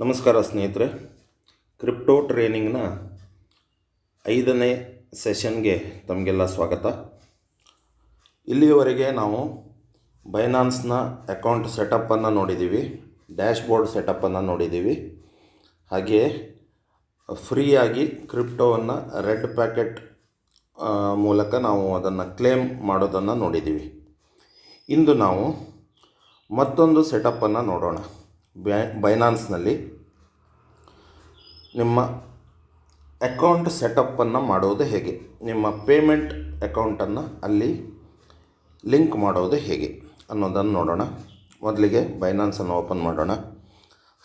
ನಮಸ್ಕಾರ ಸ್ನೇಹಿತರೆ, ಕ್ರಿಪ್ಟೋ ಟ್ರೇನಿಂಗ್ನ ಐದನೇ ಸೆಷನ್ಗೆ ತಮಗೆಲ್ಲ ಸ್ವಾಗತ. ಇಲ್ಲಿಯವರೆಗೆ ನಾವು ಬೈನಾನ್ಸ್ನ ಅಕೌಂಟ್ ಸೆಟಪ್ಪನ್ನು ನೋಡಿದ್ದೀವಿ ಡ್ಯಾಶ್ಬೋರ್ಡ್ ಸೆಟಪ್ಪನ್ನು ನೋಡಿದ್ದೀವಿ ಹಾಗೆಯೇ ಫ್ರೀಯಾಗಿ ಕ್ರಿಪ್ಟೋವನ್ನು ರೆಡ್ ಪ್ಯಾಕೆಟ್ ಮೂಲಕ ನಾವು ಅದನ್ನು ಕ್ಲೇಮ್ ಮಾಡೋದನ್ನು ನೋಡಿದ್ದೀವಿ ಇಂದು ನಾವು ಮತ್ತೊಂದು ಸೆಟಪ್ಪನ್ನು ನೋಡೋಣ. ಬ್ಯಾ ಬೈನಾನ್ಸ್ನಲ್ಲಿ ನಿಮ್ಮ ಅಕೌಂಟ್ ಸೆಟಪ್ಪನ್ನು ಮಾಡೋದು ಹೇಗೆ? ನಿಮ್ಮ ಪೇಮೆಂಟ್ ಅಕೌಂಟನ್ನು ಅಲ್ಲಿ ಲಿಂಕ್ ಮಾಡೋದು ಹೇಗೆ? ಅನ್ನೋದನ್ನು ನೋಡೋಣ. ಮೊದಲಿಗೆ ಬೈನಾನ್ಸನ್ನು ಓಪನ್ ಮಾಡೋಣ.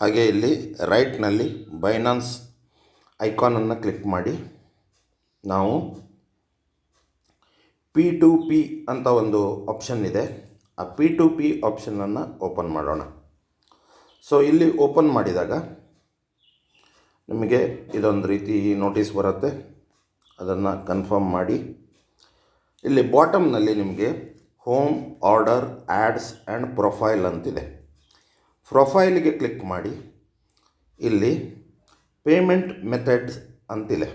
ಹಾಗೆ ಇಲ್ಲಿ ರೈಟ್ನಲ್ಲಿ ಬೈನಾನ್ಸ್ ಐಕಾನನ್ನು ಕ್ಲಿಕ್ ಮಾಡಿ. ನಾವು ಪಿ ಟು ಪಿ ಅಂತ ಒಂದು ಆಪ್ಷನ್ ಇದೆ. ಆ ಪಿ ಟು ಪಿ ಆಪ್ಷನನ್ನು ಓಪನ್ ಮಾಡೋಣ. ಸೊ ಇಲ್ಲಿ ಓಪನ್ ಮಾಡಿದಾಗ ನಿಮಗೆ ಇದೊಂದು ರೀತಿ ನೋಟಿಸ್ ಬರುತ್ತೆ. ಅದನ್ನು ಕನ್ಫರ್ಮ್ ಮಾಡಿ. ಇಲ್ಲಿ ಬಾಟಮ್ನಲ್ಲಿ ನಿಮಗೆ home order ads and profile ಅಂತಿದೆ. ಪ್ರೊಫೈಲ್ಗೆ ಕ್ಲಿಕ್ ಮಾಡಿ. ಇಲ್ಲಿ ಪೇಮೆಂಟ್ ಮೆಥಡ್ಸ್ ಅಂತಿದೆ.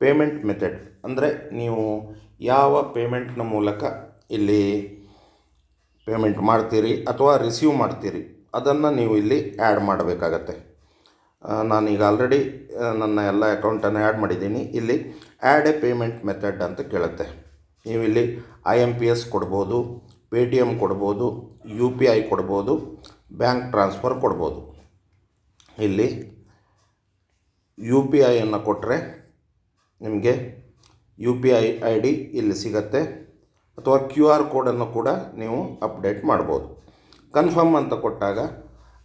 ಪೇಮೆಂಟ್ ಮೆಥಡ್ ಅಂದರೆ ನೀವು ಯಾವ ಪೇಮೆಂಟ್ನ ಮೂಲಕ ಇಲ್ಲಿ ಪೇಮೆಂಟ್ ಮಾಡ್ತೀರಿ ಅಥವಾ ರಿಸೀವ್ ಮಾಡ್ತೀರಿ. ಅದನ್ನು ನೀವು ಇಲ್ಲಿ ಆ್ಯಡ್ ಮಾಡಬೇಕಾಗತ್ತೆ. ನಾನೀಗ ಆಲ್ರೆಡಿ ನನ್ನ ಎಲ್ಲ ಅಕೌಂಟನ್ನು ಆ್ಯಡ್ ಮಾಡಿದ್ದೀನಿ. ಇಲ್ಲಿ ಆ್ಯಡ್ ಎ ಪೇಮೆಂಟ್ ಮೆಥಡ್ ಅಂತ ಕೇಳುತ್ತೆ. ನೀವು ಇಲ್ಲಿ ಐ ಎಂ ಪಿ ಎಸ್ ಕೊಡ್ಬೋದು ಪೇ ಟಿ ಎಂ ಕೊಡ್ಬೋದು ಯು ಪಿ ಐ ಕೊಡ್ಬೋದು ಬ್ಯಾಂಕ್ ಟ್ರಾನ್ಸ್ಫರ್ ಕೊಡ್ಬೋದು. ಇಲ್ಲಿ ಯು ಪಿ ಐಯನ್ನು ಕೊಟ್ಟರೆ ನಿಮಗೆ U P I I D ಇಲ್ಲಿ ಸಿಗತ್ತೆ. ಅಥವಾ ಕ್ಯೂ ಆರ್ ಕೋಡನ್ನು ಕೂಡ ನೀವು ಅಪ್ಡೇಟ್ ಮಾಡ್ಬೋದು. ಕನ್ಫರ್ಮ್ ಅಂತ ಕೊಟ್ಟಾಗ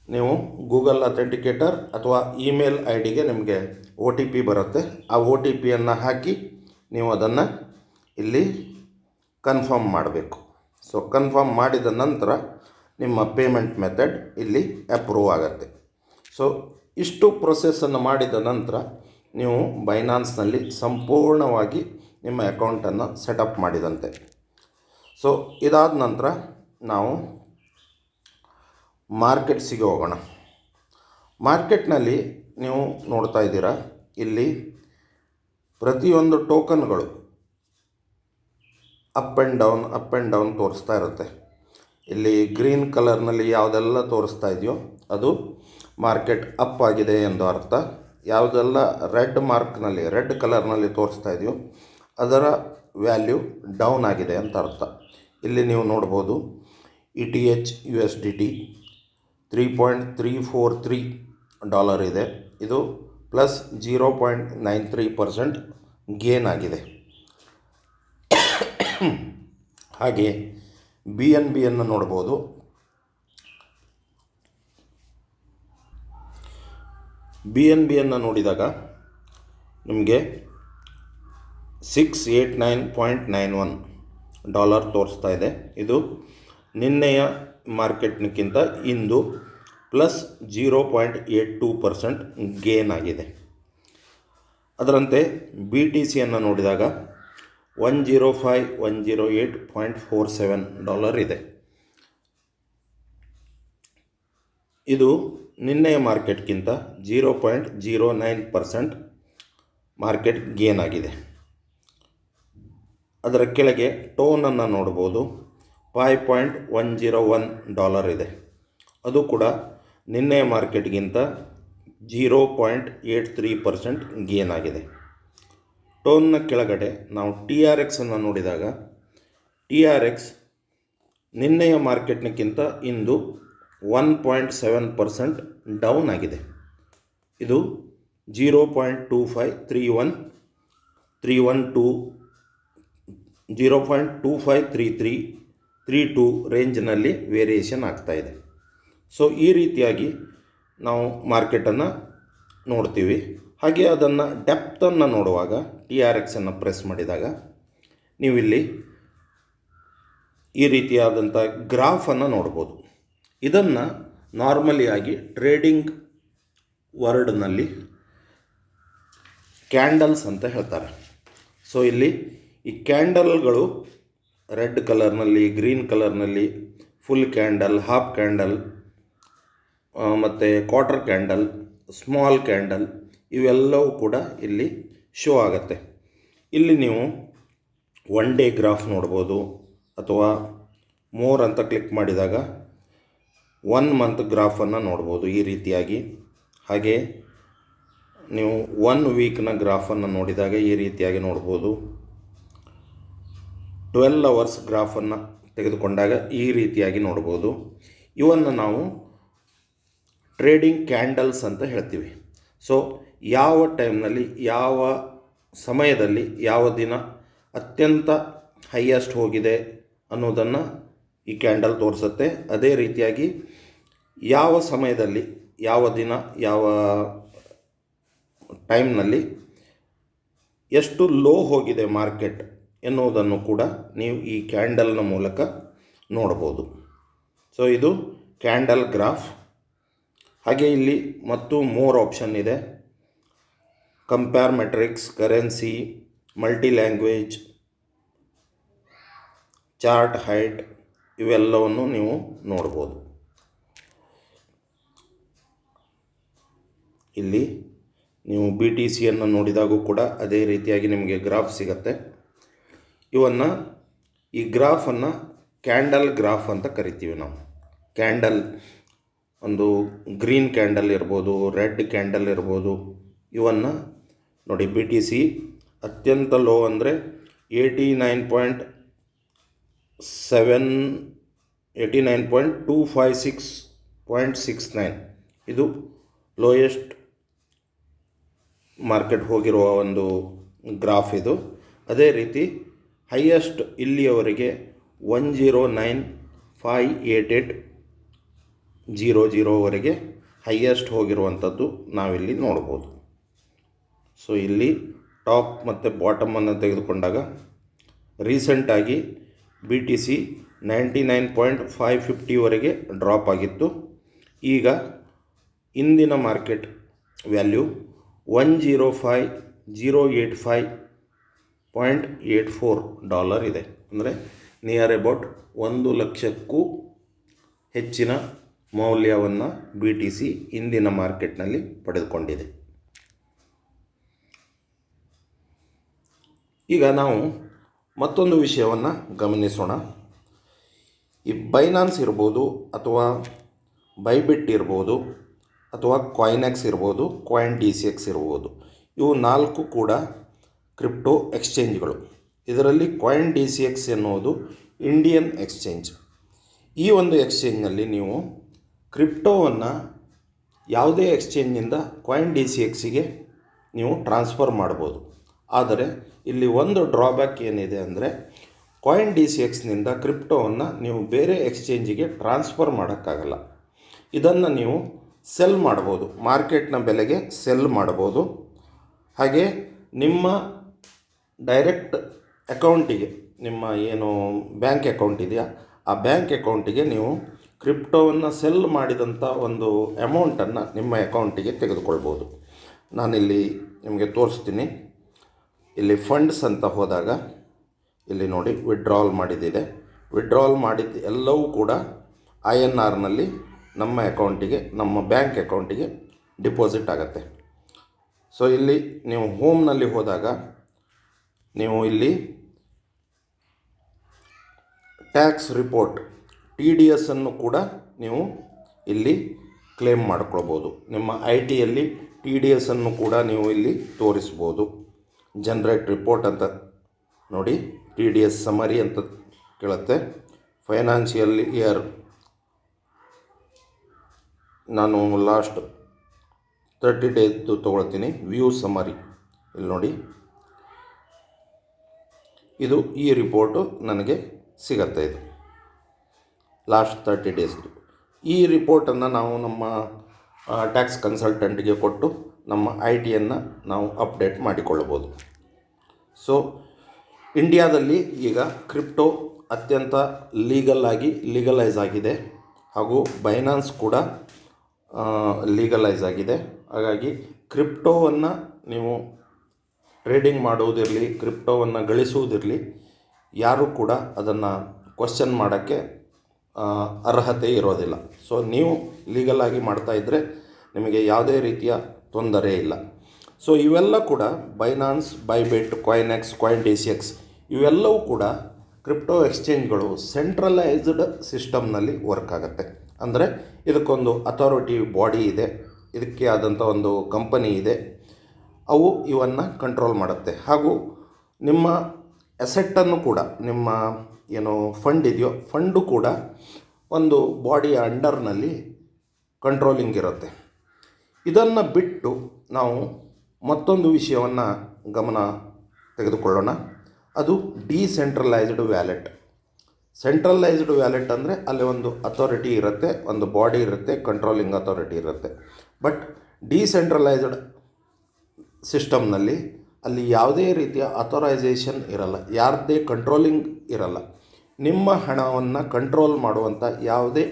ನೀವು ಗೂಗಲ್ ಅಥೆಂಟಿಕೇಟರ್ ಅಥವಾ ಇಮೇಲ್ ಐ ಡಿಗೆ ನಿಮಗೆ ಒ ಟಿ ಪಿ ಬರುತ್ತೆ. ಆ ಒ ಟಿ ಪಿಯನ್ನು ಹಾಕಿ ನೀವು ಅದನ್ನು ಇಲ್ಲಿ ಕನ್ಫರ್ಮ್ ಮಾಡಬೇಕು. ಸೊ, ಕನ್ಫರ್ಮ್ ಮಾಡಿದ ನಂತರ ನಿಮ್ಮ ಪೇಮೆಂಟ್ ಮೆಥಡ್ ಇಲ್ಲಿ ಅಪ್ರೂವ್ ಆಗುತ್ತೆ. ಸೊ, ಇಷ್ಟು ಪ್ರೊಸೆಸನ್ನು ಮಾಡಿದ ನಂತರ ನೀವು ಬೈನಾನ್ಸ್ನಲ್ಲಿ ಸಂಪೂರ್ಣವಾಗಿ ನಿಮ್ಮ ಅಕೌಂಟನ್ನು ಸೆಟಪ್ ಮಾಡಿದಂತೆ. ಸೊ, ಇದಾದ ನಂತರ ನಾವು ಮಾರ್ಕೆಟ್ಸಿಗೆ ಹೋಗೋಣ. ಮಾರ್ಕೆಟ್ನಲ್ಲಿ ನೀವು ನೋಡ್ತಾ ಇದ್ದೀರಾ, ಇಲ್ಲಿ ಪ್ರತಿಯೊಂದು ಟೋಕನ್ಗಳು up and down, up and down ತೋರಿಸ್ತಾ ಇರುತ್ತೆ. ಇಲ್ಲಿ ಗ್ರೀನ್ ಕಲರ್ನಲ್ಲಿ ಯಾವುದೆಲ್ಲ ತೋರಿಸ್ತಾ ಇದೆಯೋ ಅದು ಮಾರ್ಕೆಟ್ ಅಪ್ ಆಗಿದೆ ಎಂದು ಅರ್ಥ. ಯಾವುದೆಲ್ಲ ರೆಡ್ ಮಾರ್ಕ್ನಲ್ಲಿ, ರೆಡ್ ಕಲರ್ನಲ್ಲಿ ತೋರಿಸ್ತಾ ಇದೆಯೋ ಅದರ ವ್ಯಾಲ್ಯೂ ಡೌನ್ ಆಗಿದೆ ಅಂತ ಅರ್ಥ. ಇಲ್ಲಿ ನೀವು ನೋಡ್ಬೋದು E T H U S D T three point three four three dollar ಇದೆ. ಇದು plus zero point nine three percent gain ಆಗಿದೆ. ಹಾಗೆ ಬಿ ಎನ್ ಬಿಯನ್ನು ನೋಡ್ಬೋದು. ಬಿ ಎನ್ ಬಿಯನ್ನು ನೋಡಿದಾಗ ನಿಮಗೆ six eight nine point nine one dollar ತೋರಿಸ್ತಾ ಇದೆ. ಇದು ನಿನ್ನೆಯ ಮಾರ್ಕೆಟ್ನಕ್ಕಿಂತ ಇಂದು plus zero point eight two percent gain ಆಗಿದೆ. ಅದರಂತೆ ಬಿ ಟಿ ಸಿಯನ್ನು ನೋಡಿದಾಗ one zero five one zero eight point four seven dollar ಇದೆ. ಇದು ನಿನ್ನೆಯ ಮಾರ್ಕೆಟ್ಗಿಂತ zero point zero nine percent market gain ಆಗಿದೆ. ಅದರ ಕೆಳಗೆ ಟೋನನ್ನು ನೋಡ್ಬೋದು. Five point one zero one dollar ಇದೆ. ಅದು ಕೂಡ ನಿನ್ನೆ ಮಾರ್ಕೆಟ್ಗಿಂತ zero point eight three percent gain ಆಗಿದೆ. ಟೋನ್ನ ಕೆಳಗಡೆ ನಾವು ಟಿ ಆರ್ ಎಕ್ಸನ್ನು ನೋಡಿದಾಗ ಟಿ ಆರ್ ಎಕ್ಸ್ ನಿನ್ನೆಯ ಮಾರ್ಕೆಟ್ನಕ್ಕಿಂತ ಇಂದು one point seven percent down ಆಗಿದೆ. ಇದು zero point two five three one three one two zero point two five three three three to ರೇಂಜ್ನಲ್ಲಿ variation ಆಗ್ತಾ ಇದೆ. ಸೊ ಈ ರೀತಿಯಾಗಿ ನಾವು ಮಾರ್ಕೆಟನ್ನು ನೋಡ್ತೀವಿ. ಹಾಗೆ ಅದನ್ನು ಡೆಪ್ತನ್ನು ನೋಡುವಾಗ ಟಿ ಆರ್ ಎಕ್ಸನ್ನು ಪ್ರೆಸ್ ಮಾಡಿದಾಗ, ನೀವಿಲ್ಲಿ ಈ ರೀತಿಯಾದಂಥ ಗ್ರಾಫನ್ನು ನೋಡ್ಬೋದು. ಇದನ್ನು ನಾರ್ಮಲಿಯಾಗಿ ಟ್ರೇಡಿಂಗ್ ವರ್ಡ್ನಲ್ಲಿ ಕ್ಯಾಂಡಲ್ಸ್ ಅಂತ ಹೇಳ್ತಾರೆ. ಸೊ ಇಲ್ಲಿ ಈ ಕ್ಯಾಂಡಲ್ಗಳು ರೆಡ್ ಕಲರ್ನಲ್ಲಿ, ಗ್ರೀನ್ ಕಲರ್ನಲ್ಲಿ, ಫುಲ್ ಕ್ಯಾಂಡಲ್, ಹಾಫ್ ಕ್ಯಾಂಡಲ್ ಮತ್ತು ಕ್ವಾರ್ಟರ್ ಕ್ಯಾಂಡಲ್, ಸ್ಮಾಲ್ ಕ್ಯಾಂಡಲ್ ಇವೆಲ್ಲವೂ ಕೂಡ ಇಲ್ಲಿ ಶೋ ಆಗುತ್ತೆ. ಇಲ್ಲಿ ನೀವು ಒನ್ ಡೇ ಗ್ರಾಫ್ ನೋಡ್ಬೋದು ಅಥವಾ ಮೋರ್ ಅಂತ ಕ್ಲಿಕ್ ಮಾಡಿದಾಗ ಒನ್ ಮಂತ್ ಗ್ರಾಫನ್ನು ನೋಡ್ಬೋದು ಈ ರೀತಿಯಾಗಿ. ಹಾಗೆ ನೀವು ಒನ್ ವೀಕ್ನ ಗ್ರಾಫನ್ನು ನೋಡಿದಾಗ ಈ ರೀತಿಯಾಗಿ ನೋಡ್ಬೋದು. ಟ್ವೆಲ್ ಅವರ್ಸ್ ಗ್ರಾಫನ್ನು ತೆಗೆದುಕೊಂಡಾಗ ಈ ರೀತಿಯಾಗಿ ನೋಡ್ಬೋದು. ಇವನ್ನು ನಾವು ಟ್ರೇಡಿಂಗ್ ಕ್ಯಾಂಡಲ್ಸ್ ಅಂತ ಹೇಳ್ತೀವಿ. ಸೊ ಯಾವ ಟೈಮ್ನಲ್ಲಿ ಯಾವ ಸಮಯದಲ್ಲಿ, ಯಾವ ದಿನ ಅತ್ಯಂತ ಹೈಯೆಸ್ಟ್ ಹೋಗಿದೆ ಅನ್ನೋದನ್ನು ಈ ಕ್ಯಾಂಡಲ್ ತೋರಿಸುತ್ತೆ. ಅದೇ ರೀತಿಯಾಗಿ ಯಾವ ಸಮಯದಲ್ಲಿ, ಯಾವ ದಿನ, ಯಾವ ಟೈಮ್ನಲ್ಲಿ ಎಷ್ಟು ಲೋ ಹೋಗಿದೆ ಮಾರ್ಕೆಟ್ ಎನ್ನುವುದನ್ನು ಕೂಡ ನೀವು ಈ ಕ್ಯಾಂಡಲ್ನ ಮೂಲಕ ನೋಡ್ಬೋದು ಸೊ ಇದು ಕ್ಯಾಂಡಲ್ ಗ್ರಾಫ್ ಹಾಗೆ ಇಲ್ಲಿ ಮತ್ತು ಮೋರ್ ಆಪ್ಷನ್ ಇದೆ. Compare metrics currency multi language chart height ಇವೆಲ್ಲವನ್ನು ನೀವು ನೋಡ್ಬೋದು ಇಲ್ಲಿ ನೀವು ಬಿ ಟಿ ಸಿಯನ್ನು ನೋಡಿದಾಗೂ ಕೂಡ ಅದೇ ರೀತಿಯಾಗಿ ನಿಮಗೆ ಗ್ರಾಫ್ ಸಿಗತ್ತೆ. ಇವನ್ನು ಈ ಗ್ರಾಫನ್ನು ಕ್ಯಾಂಡಲ್ ಗ್ರಾಫ್ ಅಂತ ಕರಿತೀವಿ ನಾವು. ಕ್ಯಾಂಡಲ್ ಒಂದು ಗ್ರೀನ್ ಕ್ಯಾಂಡಲ್ ಇರ್ಬೋದು, ರೆಡ್ ಕ್ಯಾಂಡಲ್ ಇರ್ಬೋದು, ಇವನ್ನು ನೋಡಿ ಬಿ ಟಿ ಸಿ ಅತ್ಯಂತ ಲೋ ಅಂದರೆ eighty nine point seven eighty nine point two five six point six nine ಇದು ಲೋಯೆಸ್ಟ್ ಮಾರ್ಕೆಟ್ ಹೋಗಿರುವ ಒಂದು ಗ್ರಾಫ್ ಇದು. ಅದೇ ರೀತಿ ಹೈಯೆಸ್ಟ್ ಇಲ್ಲಿಯವರೆಗೆ one zero nine five eight eight zero ಜೀರೋವರೆಗೆ highest ಹೋಗಿರುವಂಥದ್ದು ನಾವಿಲ್ಲಿ ನೋಡ್ಬೋದು. ಸೊ ಇಲ್ಲಿ ಟಾಪ್ ಮತ್ತು ಬಾಟಮನ್ನು ತೆಗೆದುಕೊಂಡಾಗ ರೀಸೆಂಟಾಗಿ B T C ninety nine point five ಫಿಫ್ಟಿವರೆಗೆ drop ಆಗಿತ್ತು. ಈಗ ಇಂದಿನ market value one zero five zero eight five point eight four dollar ಇದೆ. ಅಂದರೆ ನಿಯರ್ ಅಬೌಟ್ ಒಂದು ಲಕ್ಷಕ್ಕೂ ಹೆಚ್ಚಿನ ಮೌಲ್ಯವನ್ನು ಬಿ ಟಿ ಸಿ ಇಂದಿನ ಮಾರ್ಕೆಟ್ನಲ್ಲಿ ಪಡೆದುಕೊಂಡಿದೆ. ಈಗ ನಾವು ಮತ್ತೊಂದು ವಿಷಯವನ್ನು ಗಮನಿಸೋಣ. ಈ ಬೈನಾನ್ಸ್ ಇರ್ಬೋದು ಅಥವಾ ಬೈಬಿಟ್ ಇರ್ಬೋದು ಅಥವಾ ಕಾಯಿನೆಕ್ಸ್ ಇರ್ಬೋದು ಕ್ವಾಯಿನ್ ಡಿ ಸಿ ಎಕ್ಸ್ ಇರ್ಬೋದು, ಇವು ನಾಲ್ಕು ಕೂಡ ಕ್ರಿಪ್ಟೋ ಎಕ್ಸ್ಚೇಂಜ್ಗಳು. ಇದರಲ್ಲಿ ಕಾಯಿನ್ ಡಿ ಸಿ ಎಕ್ಸ್ ಎನ್ನುವುದು ಇಂಡಿಯನ್ ಎಕ್ಸ್ಚೇಂಜ್ ಈ ಒಂದು ಎಕ್ಸ್ಚೇಂಜ್ನಲ್ಲಿ ನೀವು ಕ್ರಿಪ್ಟೋವನ್ನು ಯಾವುದೇ ಎಕ್ಸ್ಚೇಂಜಿಂದ ಕಾಯಿನ್ ಡಿ ಸಿ ಎಕ್ಸಿಗೆ ನೀವು ಟ್ರಾನ್ಸ್ಫರ್ ಮಾಡ್ಬೋದು. ಆದರೆ ಇಲ್ಲಿ ಒಂದು ಡ್ರಾಬ್ಯಾಕ್ ಏನಿದೆ ಅಂದರೆ ಕಾಯಿನ್ ಡಿ ಸಿ ಎಕ್ಸ್ನಿಂದ ಕ್ರಿಪ್ಟೋವನ್ನು ನೀವು ಬೇರೆ ಎಕ್ಸ್ಚೇಂಜಿಗೆ ಟ್ರಾನ್ಸ್ಫರ್ ಮಾಡೋಕ್ಕಾಗಲ್ಲ. ಇದನ್ನು ನೀವು ಸೆಲ್ ಮಾಡ್ಬೋದು. ಮಾರ್ಕೆಟ್ನ ಬೆಲೆಗೆ ಸೆಲ್ ಮಾಡ್ಬೋದು. ಹಾಗೆ ನಿಮ್ಮ ಡೈರೆಕ್ಟ್ ಅಕೌಂಟಿಗೆ, ನಿಮ್ಮ ಏನು ಬ್ಯಾಂಕ್ ಅಕೌಂಟ್ ಇದೆಯಾ, ಆ ಬ್ಯಾಂಕ್ ಅಕೌಂಟಿಗೆ ನೀವು ಕ್ರಿಪ್ಟೋವನ್ನು ಸೆಲ್ ಮಾಡಿದಂಥ ಒಂದು ಅಮೌಂಟನ್ನು ನಿಮ್ಮ ಅಕೌಂಟಿಗೆ ತೆಗೆದುಕೊಳ್ಬೋದು. ನಾನಿಲ್ಲಿ ನಿಮಗೆ ತೋರಿಸ್ತೀನಿ. ಇಲ್ಲಿ ಫಂಡ್ಸ್ ಅಂತ ಹೋದಾಗ, ಇಲ್ಲಿ ನೋಡಿ ವಿಡ್ರಾಲ್ ಮಾಡಿದ್ದಿದೆ. ವಿಡ್ರಾಲ್ ಮಾಡಿದ್ದು ಎಲ್ಲವೂ ಕೂಡ ಐ ಎನ್ ಆರ್ನಲ್ಲಿ ನಮ್ಮ ಅಕೌಂಟಿಗೆ, ನಮ್ಮ ಬ್ಯಾಂಕ್ ಅಕೌಂಟಿಗೆ ಡಿಪಾಸಿಟ್ ಆಗುತ್ತೆ. ಸೊ ಇಲ್ಲಿ ನೀವು ಹೋಮ್ನಲ್ಲಿ ಹೋದಾಗ ನೀವು ಇಲ್ಲಿ ಟ್ಯಾಕ್ಸ್ ರಿಪೋರ್ಟ್ ಟಿ ಡಿ ಎಸ್ಸನ್ನು ಕೂಡ ನೀವು ಇಲ್ಲಿ ಕ್ಲೇಮ್ ಮಾಡ್ಕೊಳ್ಬೋದು. ನಿಮ್ಮ ಐ ಟಿಯಲ್ಲಿ ಟಿ ಡಿ ಎಸ್ಸನ್ನು ಕೂಡ ನೀವು ಇಲ್ಲಿ ತೋರಿಸ್ಬೋದು. ಜನ್ರೇಟ್ ರಿಪೋರ್ಟ್ ಅಂತ ನೋಡಿ ಟಿ ಡಿ ಎಸ್ ಸಮರಿ ಅಂತ ಕೇಳುತ್ತೆ. ಫೈನಾನ್ಷಿಯಲ್ ಇಯರ್ ನಾನು ಲಾಸ್ಟ್ ತರ್ಟಿ ಡೇದು ತೊಗೊಳ್ತೀನಿ ವ್ಯೂ ಸಮರಿ ಇಲ್ಲಿ ನೋಡಿ. ಇದು ಈ ರಿಪೋರ್ಟು ನನಗೆ ಸಿಗತ್ತೆ ಇದು. ಲಾಸ್ಟ್ ತರ್ಟಿ ಡೇಸ್ದು ಈ ರಿಪೋರ್ಟನ್ನು ನಾವು ನಮ್ಮ ಟ್ಯಾಕ್ಸ್ ಕನ್ಸಲ್ಟೆಂಟ್ಗೆ ಕೊಟ್ಟು ನಮ್ಮ ಐ ಟಿಯನ್ನು ನಾವು ಅಪ್ಡೇಟ್ ಮಾಡಿಕೊಳ್ಳಬೋದು. ಸೊ, ಇಂಡಿಯಾದಲ್ಲಿ ಈಗ ಕ್ರಿಪ್ಟೋ ಅತ್ಯಂತ ಲೀಗಲ್ ಆಗಿ ಲೀಗಲೈಸ್ ಆಗಿದೆ. ಹಾಗೂ ಬೈನಾನ್ಸ್ ಕೂಡ ಲೀಗಲೈಸ್ ಆಗಿದೆ. ಹಾಗಾಗಿ ಕ್ರಿಪ್ಟೋವನ್ನು ನೀವು ಟ್ರೇಡಿಂಗ್ ಮಾಡುವುದಿರಲಿ ಕ್ರಿಪ್ಟೋವನ್ನು ಗಳಿಸುವುದಿರಲಿ ಯಾರೂ ಕೂಡ ಅದನ್ನು ಕ್ವಶನ್ ಮಾಡೋಕ್ಕೆ ಅರ್ಹತೆ ಇರೋದಿಲ್ಲ. ಸೊ ನೀವು ಲೀಗಲಾಗಿ ಮಾಡ್ತಾ ಇದ್ದರೆ ನಿಮಗೆ ಯಾವುದೇ ರೀತಿಯ ತೊಂದರೆ ಇಲ್ಲ. ಸೊ ಇವೆಲ್ಲ ಕೂಡ Binance Bybit CoinEx coin D C X ಇವೆಲ್ಲವೂ ಕೂಡ ಕ್ರಿಪ್ಟೋ ಎಕ್ಸ್ಚೇಂಜ್ಗಳು ಸೆಂಟ್ರಲೈಸ್ಡ್ ಸಿಸ್ಟಮ್ನಲ್ಲಿ ವರ್ಕ್ ಆಗುತ್ತೆ. ಅಂದರೆ ಇದಕ್ಕೊಂದು ಅಥಾರಿಟಿ ಬಾಡಿ ಇದೆ, ಇದಕ್ಕೆ ಆದಂಥ ಒಂದು ಕಂಪನಿ ಇದೆ ಅವು ಇವನ್ನು ಕಂಟ್ರೋಲ್ ಮಾಡುತ್ತೆ. ಹಾಗೂ ನಿಮ್ಮ ಎಸೆಟ್ಟನ್ನು ಕೂಡ, ನಿಮ್ಮ ಏನು ಫಂಡ್ ಇದೆಯೋ ಫಂಡು ಕೂಡ ಒಂದು ಬಾಡಿಯ ಅಂಡರ್ನಲ್ಲಿ ಕಂಟ್ರೋಲಿಂಗ್ ಇರುತ್ತೆ. ಇದನ್ನು ಬಿಟ್ಟು ನಾವು ಮತ್ತೊಂದು ವಿಷಯವನ್ನು ಗಮನ ತೆಗೆದುಕೊಳ್ಳೋಣ. ಅದು ಡಿಸೆಂಟ್ರಲೈಸ್ಡ್ ವ್ಯಾಲೆಟ್ ಸೆಂಟ್ರಲೈಸ್ಡ್ ವ್ಯಾಲೆಟ್ ಅಂದರೆ ಅಲ್ಲಿ ಒಂದು ಅಥಾರಿಟಿ ಇರುತ್ತೆ, ಒಂದು ಬಾಡಿ ಇರುತ್ತೆ ಕಂಟ್ರೋಲಿಂಗ್ ಅಥಾರಿಟಿ ಇರುತ್ತೆ. ಬಟ್ ಡಿಸೆಂಟ್ರಲೈಸ್ಡ್ ಸಿಸ್ಟಮ್ನಲ್ಲಿ ಅಲ್ಲಿ ಯಾವುದೇ ರೀತಿಯ ಅಥರೈಸೇಷನ್ ಇರಲ್ಲ, ಯಾರದೇ ಕಂಟ್ರೋಲಿಂಗ್ ಇರಲ್ಲ. ನಿಮ್ಮ ಹಣವನ್ನು ಕಂಟ್ರೋಲ್ ಮಾಡುವಂಥ ಯಾವುದೇ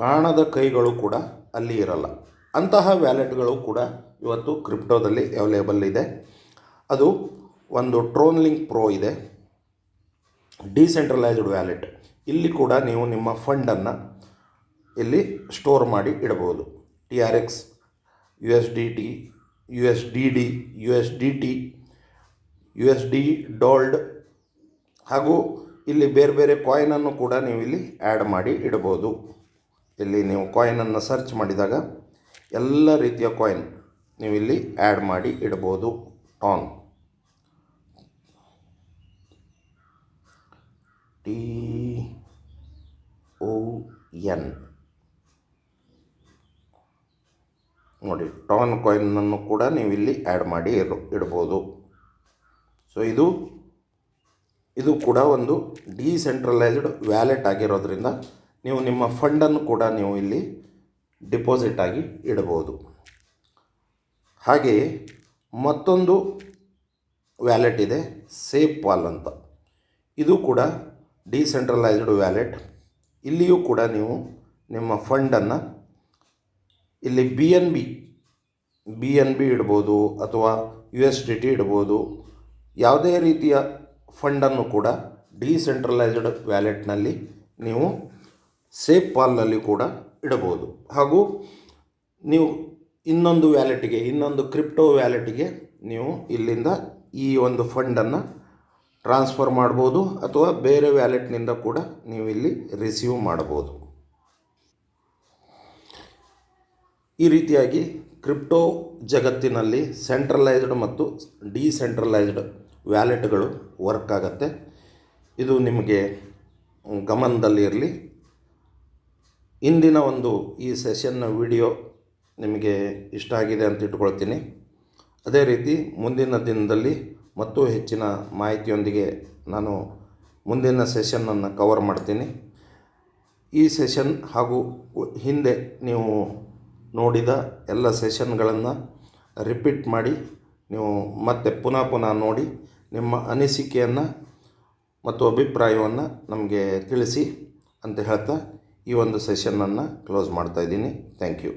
ಕಾಣದ ಕೈಗಳು ಕೂಡ ಅಲ್ಲಿ ಇರಲ್ಲ. ಅಂತಹ ವ್ಯಾಲೆಟ್ಗಳು ಕೂಡ ಇವತ್ತು ಕ್ರಿಪ್ಟೋದಲ್ಲಿ ಅವೈಲೇಬಲ್ ಇದೆ. ಅದು ಒಂದು ಟ್ರೋನ್ ಲಿಂಕ್ ಪ್ರೋ ಇದೆ. ಡಿಸೆಂಟ್ರಲೈಸ್ಡ್ ವ್ಯಾಲೆಟ್ ಇಲ್ಲಿ ಕೂಡ ನೀವು ನಿಮ್ಮ ಫಂಡನ್ನು ಇಲ್ಲಿ ಸ್ಟೋರ್ ಮಾಡಿ ಇಡಬಹುದು. T R X U S D T U S D D U S D T U S D ಡೋಲ್ಡ್ ಹಾಗೂ ಇಲ್ಲಿ ಬೇರೆ ಬೇರೆ ಕಾಯಿನನ್ನು ಕೂಡ ನೀವು ಇಲ್ಲಿ ಆ್ಯಡ್ ಮಾಡಿ ಇಡ್ಬೋದು ಇಲ್ಲಿ ನೀವು ಕಾಯಿನನ್ನು ಸರ್ಚ್ ಮಾಡಿದಾಗ ಎಲ್ಲ ರೀತಿಯ ಕಾಯಿನ್ ನೀವು ಇಲ್ಲಿ ಆ್ಯಡ್ ಮಾಡಿ ಇಡ್ಬೋದು ಟಾನ್ ಟಿ ಓ ಎನ್ ನೋಡಿ ಟಾನ್ ಕಾಯಿನನ್ನು ಕೂಡ ನೀವು ಇಲ್ಲಿ ಆ್ಯಡ್ ಮಾಡಿ ಇರು, ಇಡ್ಬೋದು. ಸೊ ಇದು ಇದು ಕೂಡ ಒಂದು ಡಿಸೆಂಟ್ರಲೈಸ್ಡ್ ವ್ಯಾಲೆಟ್ ಆಗಿರೋದ್ರಿಂದ ನೀವು ನಿಮ್ಮ ಫಂಡನ್ನು ಕೂಡ ನೀವು ಇಲ್ಲಿ ಡಿಪಾಸಿಟ್ ಆಗಿ ಇಡಬಹುದು ಹಾಗೆಯೇ ಮತ್ತೊಂದು ವ್ಯಾಲೆಟ್ ಇದೆ ಸೇಫ್ ಪಾಲ್ ಅಂತ. ಇದು ಕೂಡ ಡಿಸೆಂಟ್ರಲೈಸ್ಡ್ ವ್ಯಾಲೆಟ್ ಇಲ್ಲಿಯೂ ಕೂಡ ನೀವು ನಿಮ್ಮ ಫಂಡನ್ನು ಇಲ್ಲಿ B N B B N B ಇಡ್ಬೋದು ಅಥವಾ ಯು ಎಸ್ ಡಿ ಟಿ ಇಡ್ಬೋದು. ಯಾವುದೇ ರೀತಿಯ ಫಂಡನ್ನು ಕೂಡ ಡಿಸೆಂಟ್ರಲೈಸ್ಡ್ ವ್ಯಾಲೆಟ್ನಲ್ಲಿ ನೀವು ಸೇಫ್ ಪಾಲ್ನಲ್ಲಿ ಕೂಡ ಇಡಬಹುದು. ಹಾಗೂ ನೀವು ಇನ್ನೊಂದು ವ್ಯಾಲೆಟಿಗೆ ಇನ್ನೊಂದು ಕ್ರಿಪ್ಟೋ ವ್ಯಾಲೆಟಿಗೆ ನೀವು ಇಲ್ಲಿಂದ ಈ ಒಂದು ಫಂಡನ್ನು ಟ್ರಾನ್ಸ್ಫರ್ ಮಾಡ್ಬೋದು ಅಥವಾ ಬೇರೆ ವ್ಯಾಲೆಟ್ನಿಂದ ಕೂಡ ನೀವು ಇಲ್ಲಿ ರಿಸೀವ್ ಮಾಡ್ಬೋದು. ಈ ರೀತಿಯಾಗಿ ಕ್ರಿಪ್ಟೋ ಜಗತ್ತಿನಲ್ಲಿ ಸೆಂಟ್ರಲೈಸ್ಡ್ ಮತ್ತು ಡಿಸೆಂಟ್ರಲೈಸ್ಡ್ ವ್ಯಾಲೆಟ್ಗಳು ವರ್ಕ್ ಆಗುತ್ತೆ. ಇದು ನಿಮಗೆ ಗಮನದಲ್ಲಿ ಇರಲಿ. ಇಂದಿನ ಒಂದು ಈ ಸೆಷನ್ನ ವಿಡಿಯೋ ನಿಮಗೆ ಇಷ್ಟ ಆಗಿದೆ ಅಂತ ಇಟ್ಕೊಳ್ತೀನಿ. ಅದೇ ರೀತಿ ಮುಂದಿನ ದಿನದಲ್ಲಿ ಮತ್ತೂ ಹೆಚ್ಚಿನ ಮಾಹಿತಿಯೊಂದಿಗೆ ನಾನು ಮುಂದಿನ ಸೆಷನ್ನನ್ನು ಕವರ್ ಮಾಡ್ತೀನಿ. ಈ ಸೆಷನ್ ಹಾಗೂ ಹಿಂದೆ ನೀವು ನೋಡಿದ ಎಲ್ಲ ಸೆಷನ್ಗಳನ್ನು ರಿಪೀಟ್ ಮಾಡಿ ನೀವು ಮತ್ತೆ ಪುನಃ ಪುನಃ ನೋಡಿ ನಿಮ್ಮ ಅನಿಸಿಕೆಯನ್ನು ಮತ್ತು ಅಭಿಪ್ರಾಯವನ್ನು ನಮಗೆ ತಿಳಿಸಿ ಅಂತ ಹೇಳ್ತಾ ಈ ಒಂದು ಸೆಷನನ್ನು ಕ್ಲೋಸ್ ಮಾಡ್ತಾಯಿದ್ದೀನಿ ಥ್ಯಾಂಕ್ ಯು